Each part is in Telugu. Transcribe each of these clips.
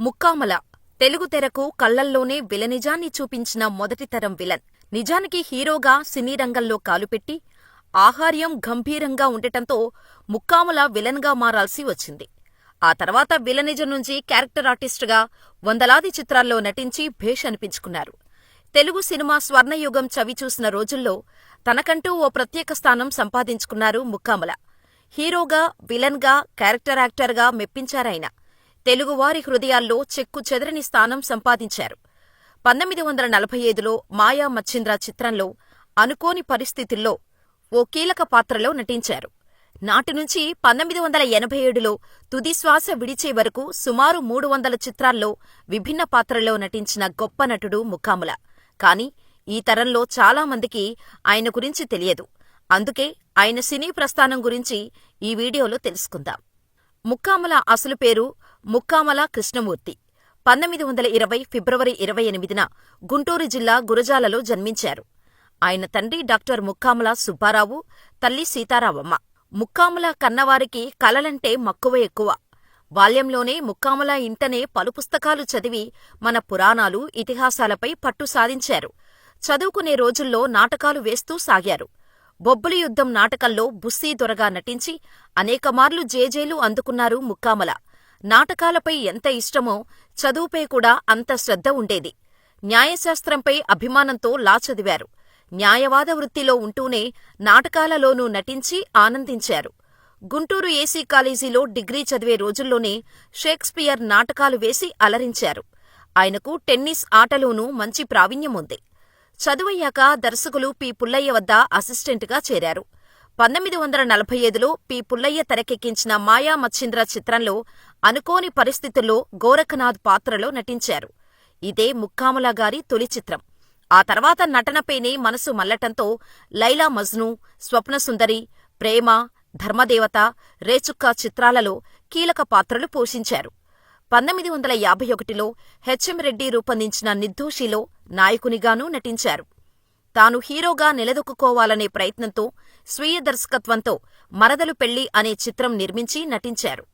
ముక్కామల. తెలుగు తెరకు కళ్ళల్లోనే విలనిజాన్ని చూపించిన మొదటి తరం విలన్. నిజానికి హీరోగా సినీ రంగంలో కాలుపెట్టి ఆహార్యం గంభీరంగా ఉండటంతో ముక్కాముల విలన్గా మారాల్సి వచ్చింది. ఆ తర్వాత విలనిజం నుంచి క్యారెక్టర్ ఆర్టిస్టుగా వందలాది చిత్రాల్లో నటించి భేష్ అనిపించుకున్నారు. తెలుగు సినిమా స్వర్ణయుగం చవిచూసిన రోజుల్లో తనకంటూ ఓ ప్రత్యేక స్థానం సంపాదించుకున్నారు ముక్కామల. హీరోగా విలన్గా క్యారెక్టర్ యాక్టర్గా మెప్పించారాయన. తెలుగువారి హృదయాల్లో చెక్కు చెదరని స్థానం సంపాదించారు. పంతొమ్మిది వందల నలభై ఐదులో మాయా మచ్చింద్ర చిత్రంలో అనుకోని పరిస్థితుల్లో ఓ కీలక పాత్రలో నటించారు. నాటి నుంచి పంతొమ్మిది వందల ఎనభై ఏడులో తుది శ్వాస విడిచే వరకు సుమారు మూడు వందల చిత్రాల్లో విభిన్న పాత్రల్లో నటించిన గొప్ప నటుడు ముక్కాముల కాని ఈ తరంలో చాలామందికి ఆయన గురించి తెలియదు. అందుకే ఆయన సినీ ప్రస్థానం గురించి ఈ వీడియోలో తెలుసుకుందాం. ముక్కాముల అసలు పేరు ముక్కామల కృష్ణమూర్తి. పంతొమ్మిది వందల ఇరవై ఫిబ్రవరి ఇరవై ఎనిమిదిన గుంటూరు జిల్లా గురజాలలో జన్మించారు. ఆయన తండ్రి డాక్టర్ ముక్కామల సుబ్బారావు తల్లి సీతారామమ్మ ముక్కామల కన్నవారికి కలలంటే మక్కువ ఎక్కువ. బాల్యంలోనే ముక్కామల ఇంటనే పలు పుస్తకాలు చదివి మన పురాణాలు ఇతిహాసాలపై పట్టు సాధించారు. చదువుకునే రోజుల్లో నాటకాలు వేస్తూ సాగారు. బొబ్బులి యుద్ధం నాటకంలో బుస్సీ దొరగా నటించి అనేకమార్లు జేజేలు అందుకున్నారు ముక్కామల. నాటకాలపై ఎంత ఇష్టమో చదువుపై కూడా అంత శ్రద్ధ ఉండేది. న్యాయశాస్త్రంపై అభిమానంతో లా చదివారు. న్యాయవాద వృత్తిలో ఉంటూనే నాటకాలలోనూ నటించి ఆనందించారు. గుంటూరు ఏసీ కాలేజీలో డిగ్రీ చదివే రోజుల్లోనే షేక్స్పియర్ నాటకాలు వేసి అలరించారు. ఆయనకు టెన్నిస్ ఆటలోనూ మంచి ప్రావీణ్యముంది. చదువయ్యాక దర్శకులు పి. పుల్లయ్య వద్ద అసిస్టెంట్గా చేరారు. పంతొమ్మిది వందల నలభై ఐదులో పి. పుల్లయ్య తెరకెక్కించిన మాయా మచ్చింద్ర చిత్రంలో అనుకోని పరిస్థితుల్లో గోరఖనాథ్ పాత్రలో నటించారు. ఇదే ముక్కాముల గారి తొలి చిత్రం. ఆ తర్వాత నటనపైనే మనసు మల్లటంతో లైలా మజ్ను స్వప్నసుందరి ప్రేమ ధర్మదేవత రేచుక్క చిత్రాలలో కీలక పాత్రలు పోషించారు. పంతొమ్మిది వందల యాభై ఒకటిలో హెచ్ఎం రెడ్డి రూపొందించిన నిర్దోషిలో నాయకునిగానూ నటించారు. తాను హీరోగా నిలదొక్కుకోవాలనే ప్రయత్నంతో స్వీయ దర్శకత్వంతో మరదలు పెళ్ళి అనే చిత్రం నిర్మించి నటించారు.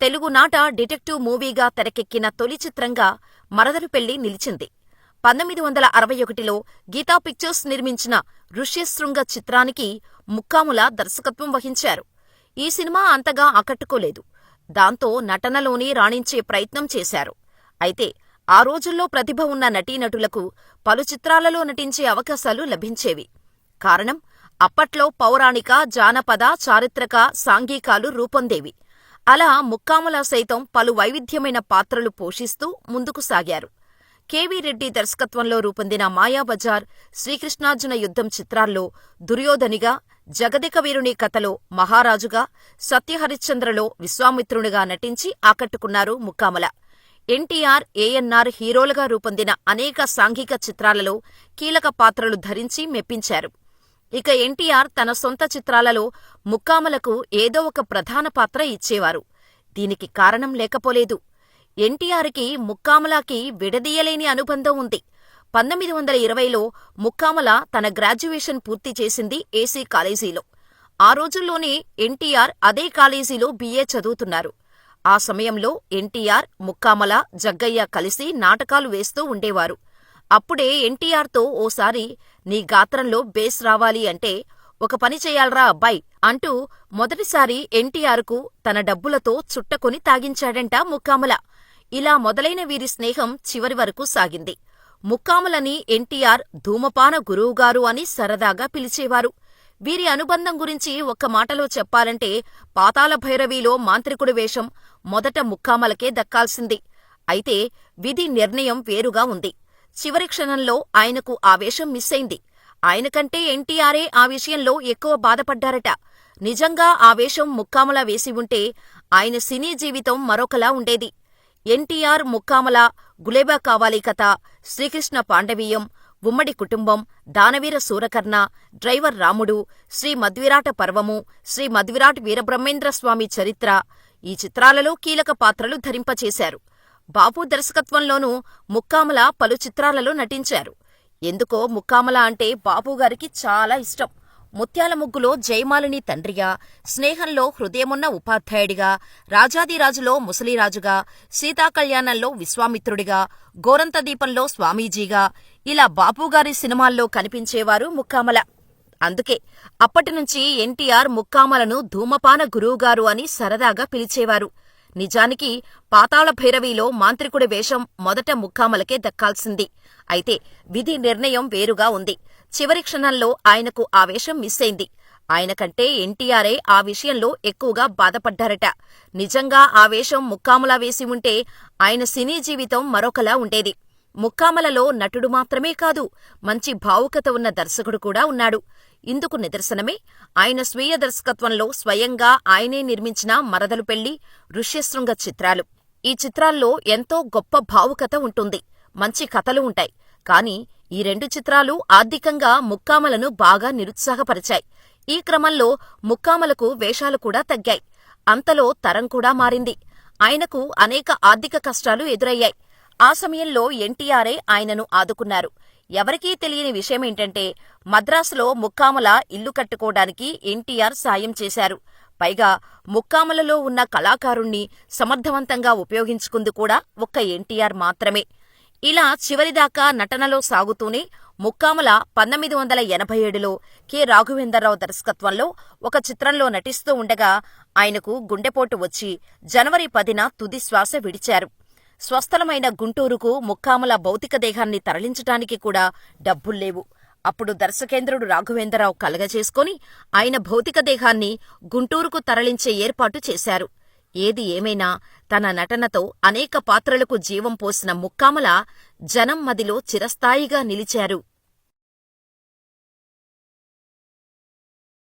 తెలుగునాట డిటెక్టివ్ మూవీగా తెరకెక్కిన తొలి చిత్రంగా మరదలు పెళ్ళి నిలిచింది. పంతొమ్మిది వందల అరవై ఒకటిలో గీతా పిక్చర్స్ నిర్మించిన ఋష్యశృంగ చిత్రానికి ముక్కాముల దర్శకత్వం వహించారు. ఈ సినిమా అంతగా ఆకట్టుకోలేదు. దాంతో నటనలోనే రాణించే ప్రయత్నం చేశారు. అయితే ఆ రోజుల్లో ప్రతిభ ఉన్న నటీనటులకు పలు చిత్రాలలో నటించే అవకాశాలు లభించేవి. కారణం అప్పట్లో పౌరాణిక జానపద చారిత్రక సాంఘికాలు రూపొందేవి. అలా ముక్కాముల సైతం పలు వైవిధ్యమైన పాత్రలు పోషిస్తూ ముందుకు సాగారు. కెవి రెడ్డి దర్శకత్వంలో రూపొందిన మాయాబజార్ శ్రీకృష్ణార్జున యుద్ధం చిత్రాల్లో దుర్యోధనిగా జగదిక వీరుని కథలో మహారాజుగా సత్యహరిశ్చంద్రలో విశ్వామిత్రునిగా నటించి ఆకట్టుకున్నారు ముక్కామల. ఎన్టీఆర్ ఏఎన్ఆర్ హీరోలుగా రూపొందిన అనేక సాంఘిక చిత్రాలలో కీలక పాత్రలు ధరించి మెప్పించారు. ఇక ఎన్టీఆర్ తన సొంత చిత్రాలలో ముక్కామలకు ఏదో ఒక ప్రధాన పాత్ర ఇచ్చేవారు. దీనికి కారణం లేకపోలేదు. ఎన్టీఆర్కి ముక్కాములాకి విడదీయలేని అనుబంధం ఉంది. పంతొమ్మిది వందల ఇరవైలో ముక్కామల తన గ్రాడ్యుయేషన్ పూర్తి చేసింది ఏసీ కాలేజీలో. ఆ రోజుల్లోనే ఎన్టీఆర్ అదే కాలేజీలో బీఏ చదువుతున్నారు. ఆ సమయంలో ఎన్టీఆర్ ముక్కామల జగ్గయ్య కలిసి నాటకాలు వేస్తూ ఉండేవారు. అప్పుడే ఎన్టీఆర్తో ఓసారి నీ గాత్రంలో బేస్ రావాలి అంటే ఒక పని చేయాలరా అబ్బాయ్ అంటూ మొదటిసారి ఎన్టీఆర్కు తన డబ్బులతో చుట్టకొని తాగించాడంట ముక్కామల. ఇలా మొదలైన వీరి స్నేహం చివరి వరకు సాగింది. ముక్కామలని ఎన్టీఆర్ ధూమపాన గురువుగారు అని సరదాగా పిలిచేవారు. వీరి అనుబంధం గురించి ఒక్క మాటలో చెప్పాలంటే పాతాళ భైరవిలో మాంత్రికుడి వేషం మొదట ముక్కామలకే దక్కాల్సింది. అయితే విధి నిర్ణయం వేరుగా ఉంది. చివరి క్షణంలో ఆయనకు ఆ వేషం మిస్ అయింది ఆయనకంటే ఎన్టీఆరే ఆ విషయంలో ఎక్కువ బాధపడ్డారట. నిజంగా ఆ వేషం ముక్కామల వేసి ఉంటే ఆయన సినీ జీవితం మరొకలా ఉండేది. ఎన్టీఆర్ ముక్కామల గులేబా కావాలి కథ శ్రీకృష్ణ పాండవీయం ఉమ్మడి కుటుంబం దానవీర సూరకర్ణ డ్రైవర్ రాముడు శ్రీ మధ్విరాట పర్వము శ్రీ మధ్విరాట్ వీరబ్రహ్మేంద్రస్వామి చరిత్ర ఈ చిత్రాలలో కీలక పాత్రలు ధరింపచేశారు. బాపు దర్శకత్వంలోనూ ముక్కామల పలు చిత్రాలలో నటించారు. ఎందుకో ముక్కామల అంటే బాపుగారికి చాలా ఇష్టం. ముత్యాల ముగ్గులో జయమాలిని తండ్రిగా స్నేహంలో హృదయమున్న ఉపాధ్యాయుడిగా రాజాదిరాజులో ముసలిరాజుగా సీతాకళ్యాణంలో విశ్వామిత్రుడిగా గోరంత దీపంలో స్వామీజీగా ఇలా బాపుగారి సినిమాల్లో కనిపించేవారు ముక్కామల. అందుకే అప్పటినుంచి ఎన్టీఆర్ ముక్కామలను ధూమపాన గురువుగారు అని సరదాగా పిలిచేవారు. నిజానికి పాతాళ భైరవిలో మాంత్రికుడి వేషం మొదట ముక్కామలకే దక్కాల్సింది. అయితే విధి నిర్ణయం వేరుగా ఉంది. చివరి క్షణంలో ఆయనకు ఆ వేషం మిస్ అయింది ఆయన కంటే ఎన్టీఆరే ఆ విషయంలో ఎక్కువగా బాధపడ్డారట. నిజంగా ఆ వేషం వేసి ఉంటే ఆయన సినీ జీవితం మరొకలా ఉండేది. ముక్కామలలో నటుడు మాత్రమే కాదు మంచి భావుకత ఉన్న దర్శకుడు కూడా ఉన్నాడు. ఇందుకు నిదర్శనమే ఆయన స్వీయ దర్శకత్వంలో స్వయంగా ఆయనే నిర్మించిన మరదలు పెళ్ళి ఋష్యశృంగ చిత్రాలు. ఈ చిత్రాల్లో ఎంతో గొప్ప భావుకత ఉంటుంది. మంచి కథలు ఉంటాయి. కాని ఈ రెండు చిత్రాలు ఆర్థికంగా ముక్కామలను బాగా నిరుత్సాహపరిచాయి. ఈ క్రమంలో ముక్కామలకు వేషాలు కూడా తగ్గాయి. అంతలో తరం కూడా మారింది. ఆయనకు అనేక ఆర్థిక కష్టాలు ఎదురయ్యాయి. ఆ సమయంలో ఎన్టీఆరే ఆయనను ఆదుకున్నారు. ఎవరికీ తెలియని విషయమేంటంటే మద్రాసులో ముక్కామల ఇల్లు కట్టుకోవడానికి ఎన్టీఆర్ సాయం చేశారు. పైగా ముక్కామలలో ఉన్న కళాకారుణ్ణి సమర్థవంతంగా ఉపయోగించుకుంది కూడా ఒక్క ఎన్టీఆర్ మాత్రమే. ఇలా చివరిదాకా నటనలో సాగుతూనే ముక్కాముల పంతొమ్మిది వందల ఎనభై ఏడులో కె. రాఘవేంద్రరావు దర్శకత్వంలో ఒక చిత్రంలో నటిస్తూ ఉండగా ఆయనకు గుండెపోటు వచ్చి జనవరి పదిన తుది శ్వాస విడిచారు. స్వస్థలమైన గుంటూరుకు ముక్కాముల భౌతిక దేహాన్ని తరలించటానికి కూడా డబ్బుల్లేవు అప్పుడు దర్శకేంద్రుడు రాఘవేంద్రరావు కలగజేసుకుని ఆయన భౌతిక దేహాన్ని గుంటూరుకు తరలించే ఏర్పాటు చేశారు. ఏది ఏమైనా తన నటనతో అనేక పాత్రలకు జీవం పోసిన ముక్కామల జనం మదిలో చిరస్థాయిగా నిలిచారు.